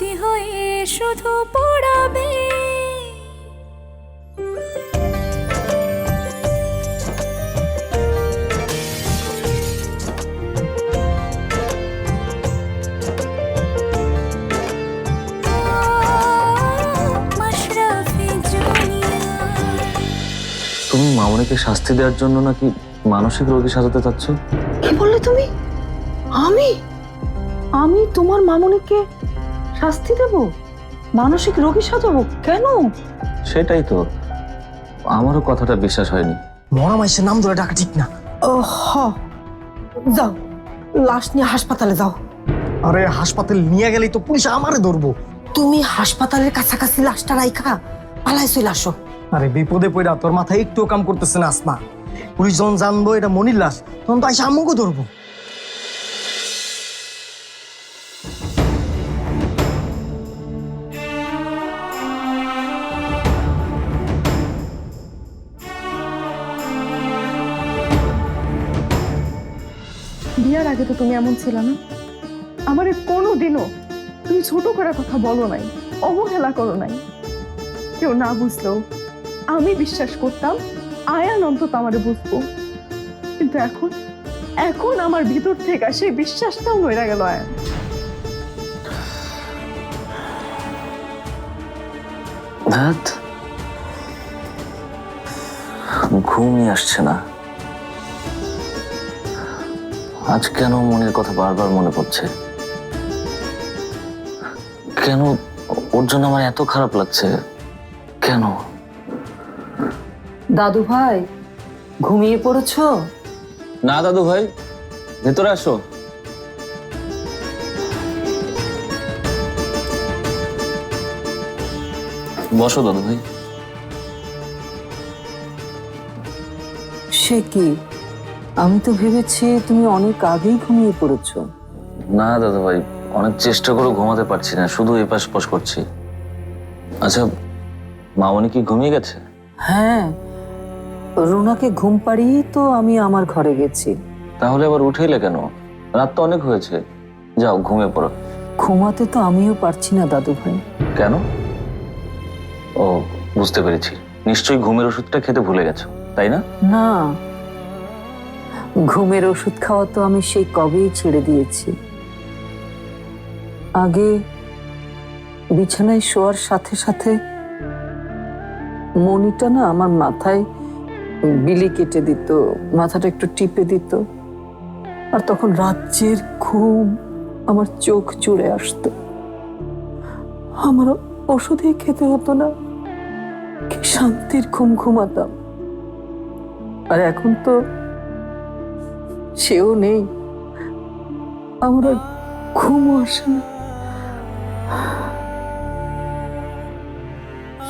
স্মৃতি হয়ে শুধু পড়াবে। তুমি মামনিকে শাস্তি দেওয়ার জন্য নাকি মানসিক রোগী সাজাতে চাচ্ছ? কি বললে তুমি? আমি? আমি তোমার মামনিকে শাস্তি দেব? মানসিক রোগী সাজাবো? কেন? সেটাই তো। আমারও কথাটা বিশ্বাস হয়নি। মরা মাইসের নাম ধরে ডাকা ঠিক না। ও হ যাও। লাশ নিয়ে হাসপাতালে যাও। আরে হাসপাতাল নিয়ে গেলেই তো পুলিশ আমারে ধরবো। তুমি হাসপাতালের কাছাকাছি লাশটা রাইখা পালাই চলে আসো। আরে বিপদে পড়া তোর মাথায় একটুও কাম করতেছে না আসমা। পুলিশ যখন জানব এটা মনির লাশ তখন তো আইসা আম্মুকে ধরবো। তো তুমি এমন ছিল না। আমারে কোনো দিনও তুমি ছোট করে কথা বলো নাই, অবহেলা করো নাই। কেউ না বুঝলেও আমি বিশ্বাস করতাম, আয়ান অন্তত আমারে বুঝব। কিন্তু এখন এখন আমার ভিতর থেকে সেই বিশ্বাসটাও নইরা গেল আয়ান। ঘুমই আসছে না। আজ কেন মনের কথা বারবার মনে পড়ছে? কেন ওর জন্য আমার এত খারাপ লাগছে? কেন? দাদু ভাই ঘুমিয়ে পড়েছো? না দাদু ভাই ভেতরে আসো। বসো দাদু ভাই। সে কি? আমি তো ভেবেছি তুমি অনেক আগেই ঘুমিয়ে পড়েছো। না দাদা ভাই অনেক চেষ্টা করে ঘুমাতে পারছি না শুধু এপাশ পাশ করছি। আচ্ছা মামনি কি ঘুমিয়ে গেছে? হ্যাঁ রুনাকে ঘুম পাড়িয়েই তো আমি আমার ঘরে গেছি। তাহলে আবার উঠে এলে কেন? রাত তো অনেক হয়েছে। যাও ঘুমিয়ে পড়ো। ঘুমাতে তো আমিও পারছি না দাদু ভাই কেন? ও বুঝতে পেরেছি। নিশ্চয়ই ঘুমের ওষুধটা খেতে ভুলে গেছো তাই না? না। ঘুমের ওষুধ খাওয়া তো আমি সেই কবেই ছেড়ে দিয়েছি। আগে বিছানায় শোয়ার সাথে সাথে মনিটা না আমার মাথায় বিলি কেটে দিত, মাথাটা একটু টিপে দিত। আর তখন রাজ্যের ঘুম আমার চোখ চুড়ে আসতো। আমার ওষুধই খেতে হতো না। শান্তির ঘুম ঘুমাতাম। আর এখন তো সেও নেই। আমার ঘুমও আসে না।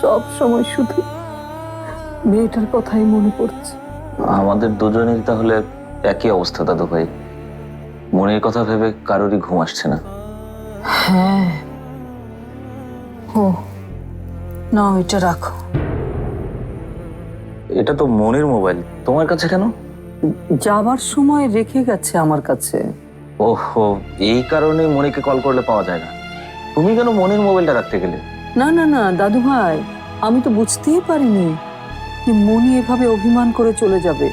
সব সময় শুধু মেয়েটার কথাই মনে পড়ছে। আমাদের দুজনেরই তাহলে একই অবস্থা দাদু ভাই। মনের কথা ভেবে কারোরই ঘুম আসছে না। হ্যাঁ। ও না এটা রাখো। এটা তো মনের মোবাইল। তোমার কাছে কেন? যাবার সময় রেখে গেছে আমার কাছে। ওহো এই কারণে মনিকে কল করলে পাওয়া যায় না। তুমি কেন মনের মোবাইলটা রাখতে গেলে? না না না দাদু ভাই আমি তো বুঝতেই পারিনি যে মনি এভাবে অভিমান করে চলে যাবে।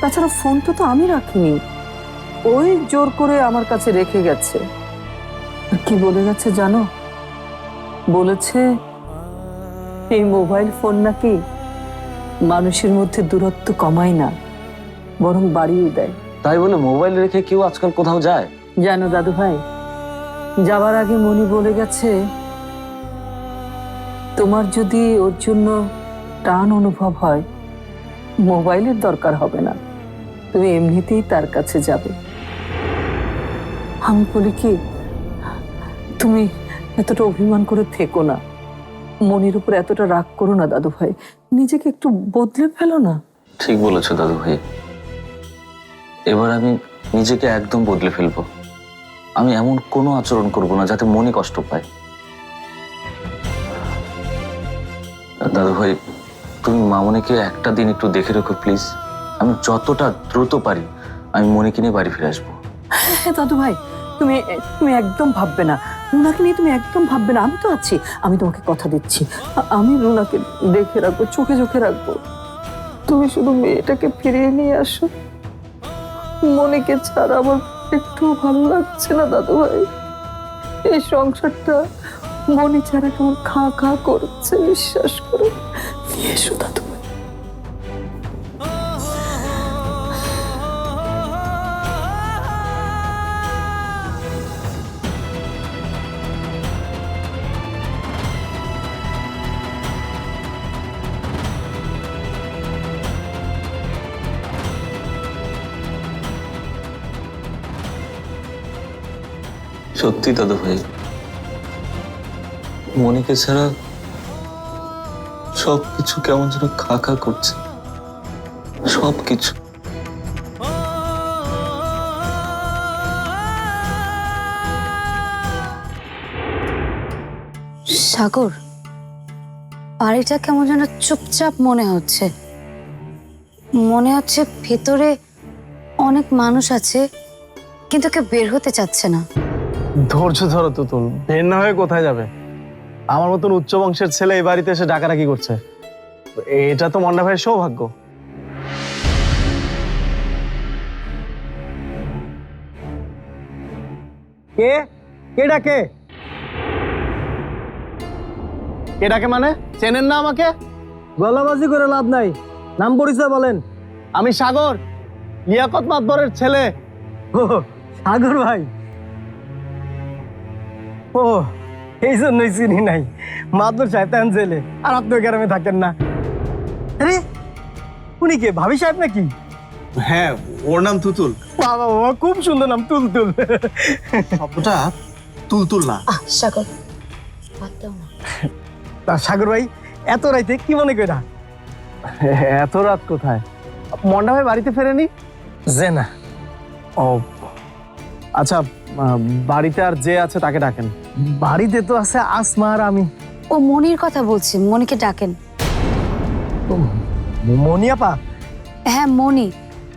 তাছাড়া ফোনটা তো তো আমি রাখিনি। ওই জোর করে আমার কাছে রেখে গেছে। কি বলে গেছে জানো? বলেছে এই মোবাইল ফোন নাকি মানুষের মধ্যে দূরত্ব কমায় না। বরং বাড়িয়ে দেয়। তাই বলে মোবাইল রেখে কেউ আজকাল কোথাও যায়? জানো দাদু ভাই যাবার আগে মনি বলে গেছে তোমার যদি ওর জন্য টান অনুভব হয় মোবাইলের দরকার হবে না। তুমি এমনিতেই তার কাছে যাবে। আমি বলি কি তুমি এতটা অভিমান করে থেকো না। মনির উপর এতটা রাগ করো না দাদু ভাই। নিজেকে একটু বদলে ফেলো না। ঠিক বলেছ দাদু ভাই। এবার আমি নিজেকে একদম বদলে ফেলব। আমি এমন কোনো আচরণ করব না যাতে মনে কষ্ট পায়। দাদু ভাই, তুমি মামনিকে একটা দিন একটু দেখে রেখো, প্লিজ। আমি যতটা দ্রুত পারি, আমি মনিকে নিয়ে বাড়ি ফিরে আসব। হ্যাঁ দাদু ভাই, তুমি তুমি একদম ভাববে না। রুনাকে নিয়ে তুমি একদম ভাববে না। আমি তো আছি। আমি তোমাকে কথা দিচ্ছি। আমি রুনাকে দেখে রাখব, চোখে চোখে রাখব। তুমি শুধু মেয়েটাকে ফিরিয়ে নিয়ে আসো। মনেকে ছাড়া আমার একটু ভালো লাগছে না দাদু ভাই এই সংসারটা মনে ছাড়া কেমন খা খা করছে, বিশ্বাস করে নিয়ে এসো দাদু সত্যি দাদু ভাই। মনিকে ছাড়া সব কিছু কেমন যেন খা খা করছে। সব কিছু সাগর, বাড়িটা কেমন যেন চুপচাপ মনে হচ্ছে। মনে হচ্ছে ভেতরে অনেক মানুষ আছে, কিন্তু কেউ বের হতে চাচ্ছে না। ধৈর্য ধরো তুতুল বের না হয়ে কোথায় যাবে? আমার মতন উচ্চ বংশের ছেলে এই বাড়িতে এসে ডাকাডাকি করছে। এটা তো মন্ডা ভাইয়ের সৌভাগ্য। কে? কে ডাকে? কে ডাকে মানে? চেনেন না আমাকে? গলাবাজি করে লাভ নাই। নাম পরিচয় বলেন। আমি সাগর লিয়াকত মাতবরের ছেলে। ও সাগর ভাই। ও এই জন্যই চিনি নাই। মাদুর সাহেব জেলে আর আপনি গ্রামে থাকেন না। আরে উনি কে ভাবি সাহেব নাকি? হ্যাঁ ওর নাম তুতুল। বাবা বাবা খুব সুন্দর নাম তুলতুল। শব্দটা তুলতুল না। সাগর। তা সাগর ভাই এত রাইতে কি মনে কইরা এত রাত কোথায়? মন্ডা ভাই বাড়িতে ফেরেনি? যে না। ও আচ্ছা বাড়িতে আর যে আছে তাকে ডাকেন। বাড়িতে তো আছে আসমা আর আমি। ও মনির কথা বলছি মনিকে ডাকেন। মনিয়াপা হ্যাঁ মনি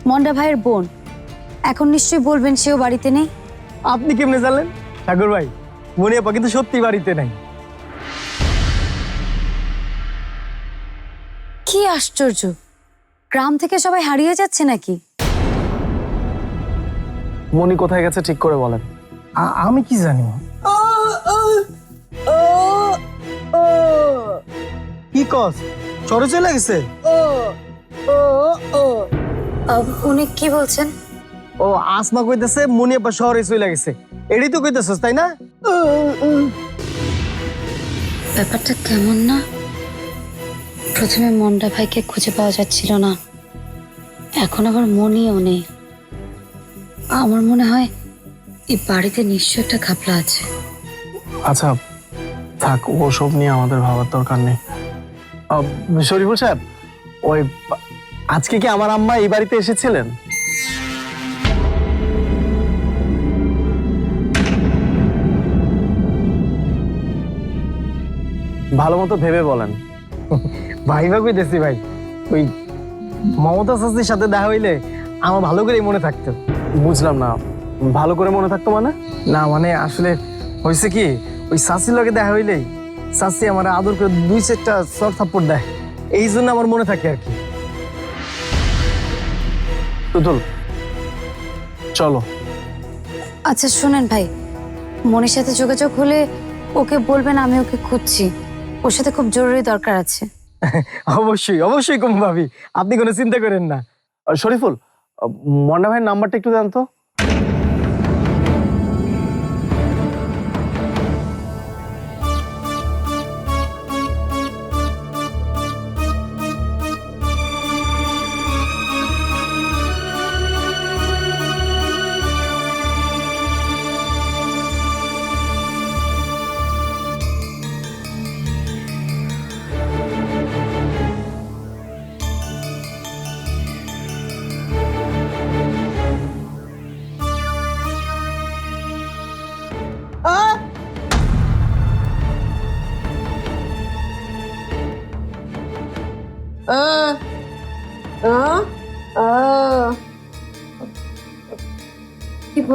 মন্ডা ভাইয়ের বোন। এখন নিশ্চয়ই বলবেন সেও বাড়িতে নেই। আপনি কেমনে জানলেন? সাগর ভাই মনিয়াপা কিন্তু সত্যি বাড়িতে নাই। কি আশ্চর্য! গ্রাম থেকে সবাই হারিয়ে যাচ্ছে নাকি? মনি কোথায় গেছে ঠিক করে বলেন। আমি কি জানি? কি কস? চরে চলে গেছে? আহ, উনি কি বলছেন? ও আসমা কইতেছে মুনিয়াপা শহরে চলে গেছে। এটাই তো কইতেছস তাই না? ব্যাপারটা কেমন না? প্রথমে মন্ডা ভাইকে খুঁজে পাওয়া যাচ্ছিল না। এখন আবার মনিও নেই। আমার মনে হয় এই বাড়িতে নিশ্চয় একটা ঘাপলা আছে। আচ্ছা থাক ওসব নিয়ে আমাদের ভাবার দরকার নেই। শরীফুল সাহেব ওই আজকে কি আমার আম্মা এই বাড়িতে এসেছিলেন? ভালো মতো ভেবে বলেন। ভাই ভাই কইতেছি ভাই? ওই মমতা শাস্তির সাথে দেখা হইলে আমার ভালো করেই মনে থাকতো। বুঝলাম না ভালো করে মনে থাকতো মানে? না মানে আসলে হয়েছে কি ওই শাসির লগে দেখা হইলেই শাসি আমার আদর করে দুই চারটা সর থাপ্পড় দেয়। এই জন্য আমার মনে থাকে আর কি। তুতুল চলো। আচ্ছা শোনেন ভাই মনির সাথে যোগাযোগ হলে ওকে বলবেন আমি ওকে খুঁজছি। ওর সাথে খুব জরুরি দরকার আছে। অবশ্যই অবশ্যই কম ভাবি আপনি কোনো চিন্তা করেন না। শরীফুল মন্ডা ভাইয়ের নাম্বারটা একটু দেন তো।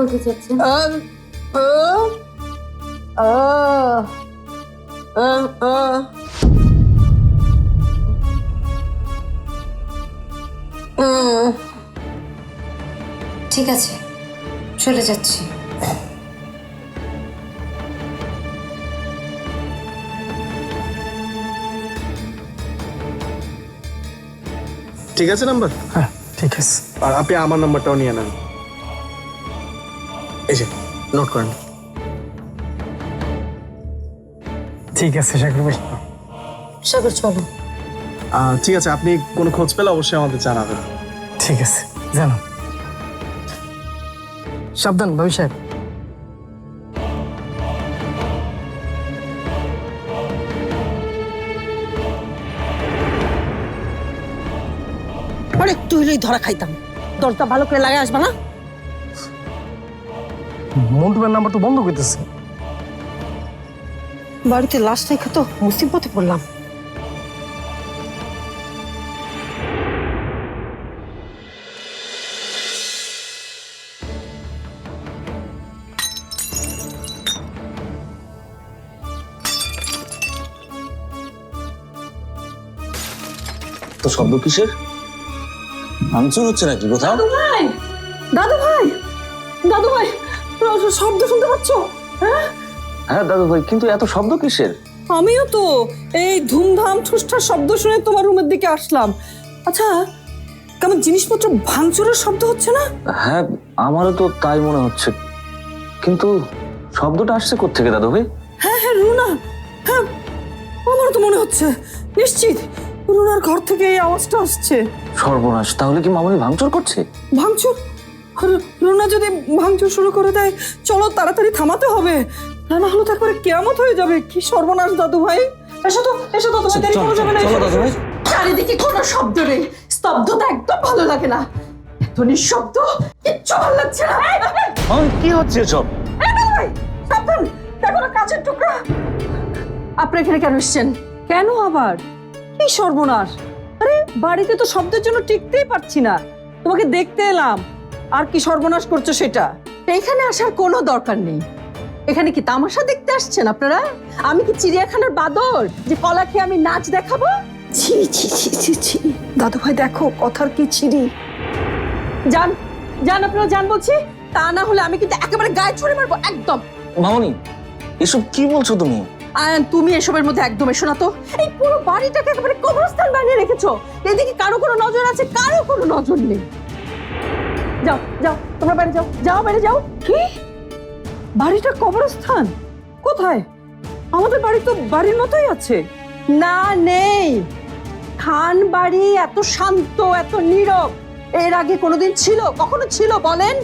বলতে চাচ্ছেন? ঠিক আছে চলে যাচ্ছি। ঠিক আছে নাম্বার? হ্যাঁ ঠিক আছে। আর আপনি আমার নাম্বারটাও নিয়ে নেন। এই যে নোট করেন। ঠিক আছে সাগর ভাই। সাগর চলো। আহ, ঠিক আছে আপনি কোনো খোঁজ পেলে অবশ্যই আমাদের জানাবেন। ঠিক আছে জানো। সাবধান ভাবি সাহেব। আর হলেই ধরা খাইতাম। দরজা ভালো করে লাগে আসবা না? মন্টুমের নাম্বার তো বন্ধ করতেছে বাড়িতে লাশ রেখে তো মুসিবতে পড়লাম। তো শব্দ কিসের? ভাঙচুর হচ্ছে নাকি কোথাও? ভাই! দাদু ভাই! দাদু ভাই! শব্দ শুনতে পাচ্ছ? হ্যাঁ? হ্যাঁ দাদু ভাই কিন্তু এত শব্দ কিসের? আমিও তো এই ধুমধাম ঠুসঠার শব্দ শুনে তোমার রুমের দিকে আসলাম। আচ্ছা কেমন জিনিসপত্র ভাঙচুরের শব্দ হচ্ছে না? হ্যাঁ আমারও তো তাই মনে হচ্ছে। কিন্তু শব্দটা আসছে কোত্থেকে দাদু ভাই হ্যাঁ হ্যাঁ রুনা। হ্যাঁ আমারও তো মনে হচ্ছে। নিশ্চিত রুনার ঘর থেকে এই আওয়াজটা আসছে। সর্বনাশ তাহলে কি মামনি ভাঙচুর করছে? ভাঙচুর? রুনা যদি ভাঙচুর শুরু করে দেয় চলো তাড়াতাড়ি থামাতে হবে। তা না হলে তো একবারে কেয়ামত হয়ে যাবে। কি সর্বনাশ দাদু ভাই। এসো তো এসো দাদু ভাই দেরি চলো, করা যাবে না চলো, দাদু ভাই। চারিদিকে কোনো শব্দ নেই। স্তব্ধতা একদম ভালো লাগে না। এত নিঃশব্দ কিচ্ছু ভালো লাগছে না। কি হচ্ছে সব সাবধান। দেখো না কাছের টুকরা। আপনি এখানে কেন এসছেন? কেন আবার? কি সর্বনাশ? আরে বাড়িতে তো শব্দের জন্য টিকতেই পারছি না। তোমাকে দেখতে এলাম। আর কি সর্বনাশ করছ সেটা? এখানে আসার কোনো দরকার নেই। এখানে কি তামাশা দেখতে আসছেন আপনারা? আমি কি চিড়িয়াখানার বাদর? যে কলা খেয়ে আমি নাচ দেখাবো? ছি ছি ছি ছি ছি। দাদু ভাই দেখো কথার কি ছিরি। যান যান আপনারা যান বলছি। তা না হলে আমি কিন্তু একেবারে গায়ে ছুড়ে মারবো একদম। মামনি এসব কি বলছো তুমি? আয়ান তুমি এসবের মধ্যে একদম এসো না তো। এই পুরো বাড়িটাকে একেবারে কবরস্থান বানিয়ে রেখেছো। এদিকে কারও কোনো নজর আছে কারও কোনো নজর নেই। যাও যাও তোমরা বাইরে যাও যাও বাইরে যাও। কি? বাড়িটা কবরস্থান? কোথায়? আমাদের বাড়ি তো বাড়ির মতোই আছে। না নেই। খান বাড়ি এত শান্ত এত নীরব। এর আগে কোনোদিন ছিল কখনো ছিল বলেন?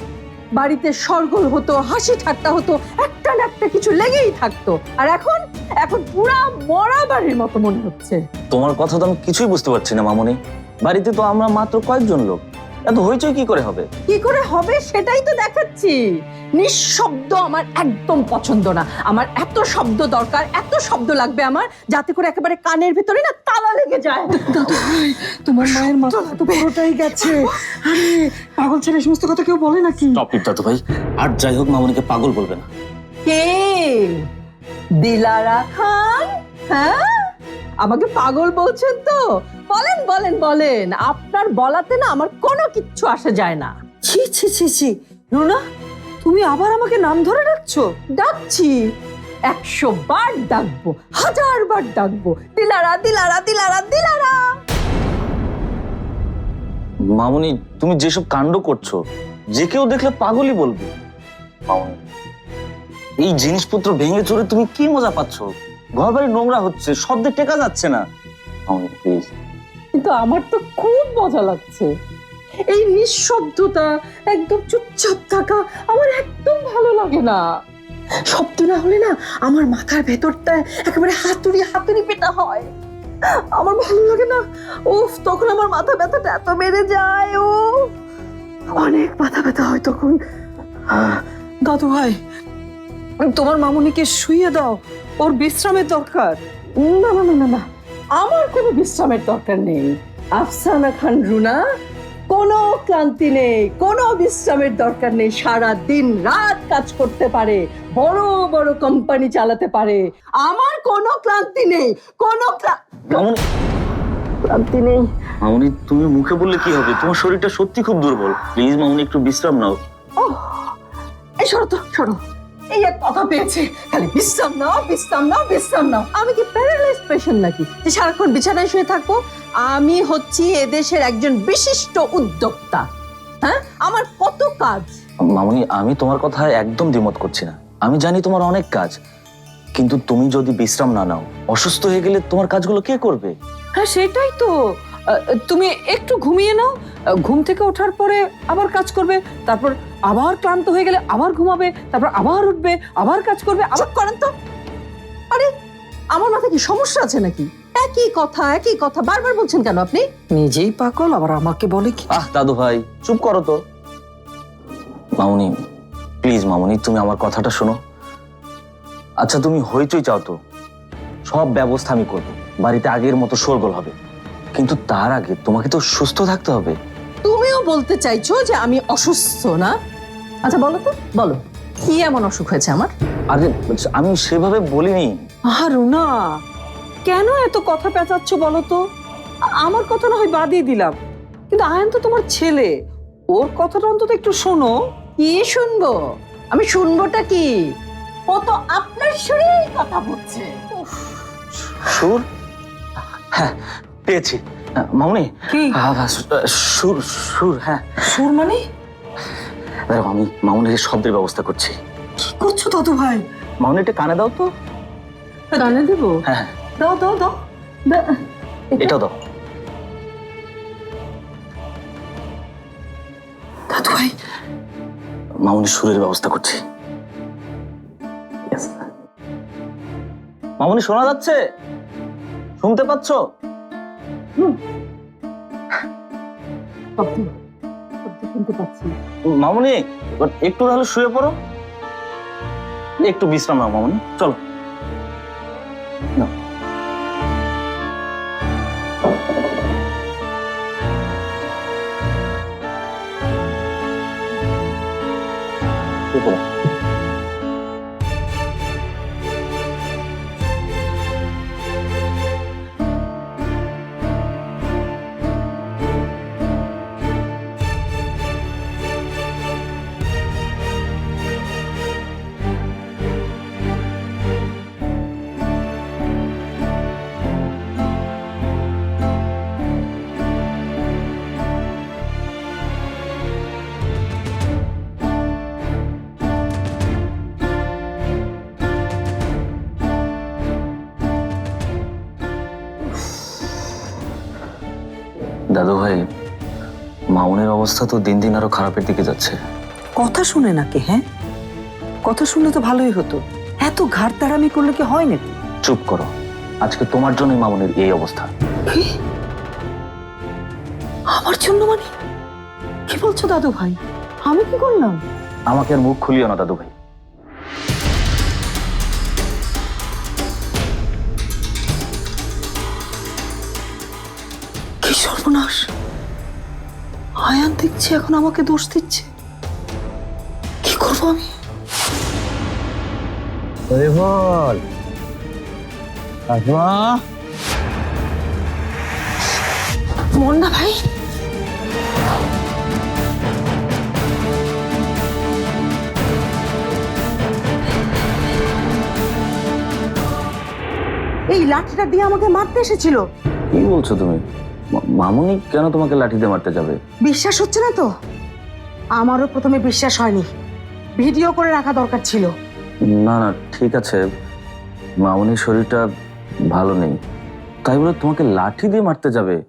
বাড়িতে সরগোল হতো হাসি ঠাট্টা হতো একটা না একটা কিছু লেগেই থাকতো। আর এখন এখন পুরা মরা বাড়ির মতো মনে হচ্ছে। তোমার কথা তো আমি কিছুই বুঝতে পারছি না মামনি। বাড়িতে তো আমরা মাত্র কয়েকজন লোক। এত হইচই কি করে হবে? কি করে হবে সেটাই তো দেখাচ্ছি। নিঃশব্দ আমার একদম পছন্দ না। আমার এত শব্দ দরকার এত শব্দ লাগবে আমার যাতে করে একেবারে কানের ভিতরে না তালা লেগে যায়। তোমার মায়ের মাথা তো পুরোটাই গেছে। আরে পাগল ছেলে সমস্ত কথা কেউ বলে নাকি? স্টপ ইট দাদু ভাই আর যাই হোক মামনিকে পাগল বলবে না। কে? দিলারা খান? হ্যাঁ? আমাকে পাগল বলছেন তো? বলেন বলেন বলেন আপনার বলাতে না আমার কোনো কিচ্ছু আসা যায় না। ছি ছি ছি ছি। রুনা তুমি আবার আমাকে নাম ধরে ডাকছো? ডাকছি। একশো বার ডাকবো হাজার বার ডাকবো। দিলারা দিলারা দিলারা দিলারা। মামনি তুমি যেসব কাণ্ড করছ যে কেউ দেখলে পাগলই বলবে। মামনি এই জিনিসপত্র ভেঙে চড়ে তুমি কি মজা পাচ্ছ? ঘর বাড়ি নোংরা হচ্ছে শব্দে টেকা যাচ্ছে না। প্লিজ কিন্তু আমার তো খুব মজা লাগছে। এই নিঃশব্দতা একদম চুপচাপ থাকা আমার একদম ভালো লাগে না। শব্দ না হলে না আমার মাথার ভেতরটা একেবারে হাতুড়ি হাতুড়ি পেটা হয়। আমার ভালো লাগে না। উফ তখন আমার মাথা ব্যথাটা এত বেড়ে যায় ও অনেক মাথা ব্যথা হয় তখন। দাদু ভাই তোমার মামুনিকে শুইয়ে দাও। ওর বিশ্রামের দরকার। না না না না না। আমার কোনো বিশ্রামের দরকার নেই। আফসানা খান রুনা কোনো ক্লান্তি নেই কোনো বিশ্রামের দরকার নেই। সারা দিন রাত কাজ করতে পারে বড় বড় কোম্পানি চালাতে পারে। আমার কোনো ক্লান্তি নেই কোনো ক্লা- ক্লান্তি নেই। মামুনি তুমি মুখে বললে কি হবে? তোমার শরীরটা সত্যি খুব দুর্বল। প্লিজ মামুনি একটু বিশ্রাম নাও। ওহ, এই সরো তো সরো। এই এক কথা পেয়েছে। খালি বিশ্রাম নাও বিশ্রাম নাও বিশ্রাম নাও। আমি কি প্যারালাইজ পেশেন্ট নাকি? যে সারাক্ষণ বিছানায় শুয়ে থাকব আমি হচ্ছি এদেশের একজন বিশিষ্ট উদ্যোক্তা। হ্যাঁ? আমার কত কাজ? মামুনি আমি তোমার কথায় একদম দ্বিমত করছি না। আমি জানি তোমার অনেক কাজ। কিন্তু তুমি যদি বিশ্রাম না নাও অসুস্থ হয়ে গেলে তোমার কাজগুলো কে করবে? হ্যাঁ সেটাই তো। তুমি একটু ঘুমিয়ে নাও। ঘুম থেকে ওঠার পরে আবার কাজ করবে। তারপর আবার ক্লান্ত হয়ে গেলে আবার ঘুমাবে তারপর আবার উঠবে আবার কাজ করবে আবার করেন তো। আরে আমার মাথায় কি সমস্যা আছে নাকি? একই কথা একই কথা বারবার বলছেন কেন আপনি? নিজেই পাগল আবার আমাকে বলে কি? আহ দাদু ভাই চুপ করো তো। মামুনি প্লিজ মামুনি তুমি আমার কথাটা শোনো। আচ্ছা তুমি হইচই চাও তো। সব ব্যবস্থা আমি করব। বাড়িতে আগের মতো শোরগোল হবে। কিন্তু তার আগে তোমাকে তো সুস্থ থাকতে হবে। তুমিও বলতে চাইছো যে আমি অসুস্থ না? আচ্ছা বলো তো বলো। কি এমন অসুখ হয়েছে আমার? আরে আমি সেভাবে বলিনি। আহা রুনা কেন এত কথা পেঁচাচ্ছ বলো তো? আমার কথা না হয় বাদই দিলাম। কিন্তু আয়ন তো তোমার ছেলে। ওর কথাটা অন্তত একটু শোনো। কি শুনব? আমি শুনবোটা কি? ও তো আপনার সুরেই কথা বলছে। সুর? হ্যাঁ পেয়েছি। মামুনি? কি? সুর সুর হ্যাঁ। সুর মানে? দাঁড়াও, আমি মামুনির শব্দের ব্যবস্থা করছি। কি করছ দাদু ভাই? মামুনি এটা কানে দাও তো। কানে দেবো? হ্যাঁ দাও দাও দাও। এটা দাও। দাদু ভাই। মামুনি সুরের ব্যবস্থা করছি. মামুনি শোনা যাচ্ছে? শুনতে পাচ্ছ? শুনতে মামুনি একটু তাহলে শুয়ে পড়ো। একটু বিশ্রাম নাও মামুনি। চলো। নাও। অবস্থা তো দিন দিন আরও খারাপের দিকে যাচ্ছে। কথা শুনে নাকি হ্যাঁ? কথা শুনলে তো ভালোই হতো। এত ঘাট তাড়ামি করলে কি হয় নাকি? চুপ করো। আজকে তোমার জন্যই মামুনের এই অবস্থা। আমার জন্য মানে? কি বলছো দাদু ভাই? আমি কি করলাম? আমাকে আর মুখ খুলিও না দাদু ভাই। কি সর্বনাশ। আয়ান দেখছি এখন আমাকে দোষ দিচ্ছে। কি করব আমি? বল কাকিমা মন্না ভাই? এই লাঠিটা দিয়ে আমাকে মারতে এসেছিল। কি বলছো তুমি? মামুনি কেন তোমাকে লাঠি দিয়ে মারতে যাবে? বিশ্বাস হচ্ছে না তো? আমারও প্রথমে বিশ্বাস হয়নি। ভিডিও করে রাখা দরকার ছিল। না না ঠিক আছে। মামুনির শরীরটা ভালো নেই। তাই বলে তোমাকে লাঠি দিয়ে মারতে যাবে?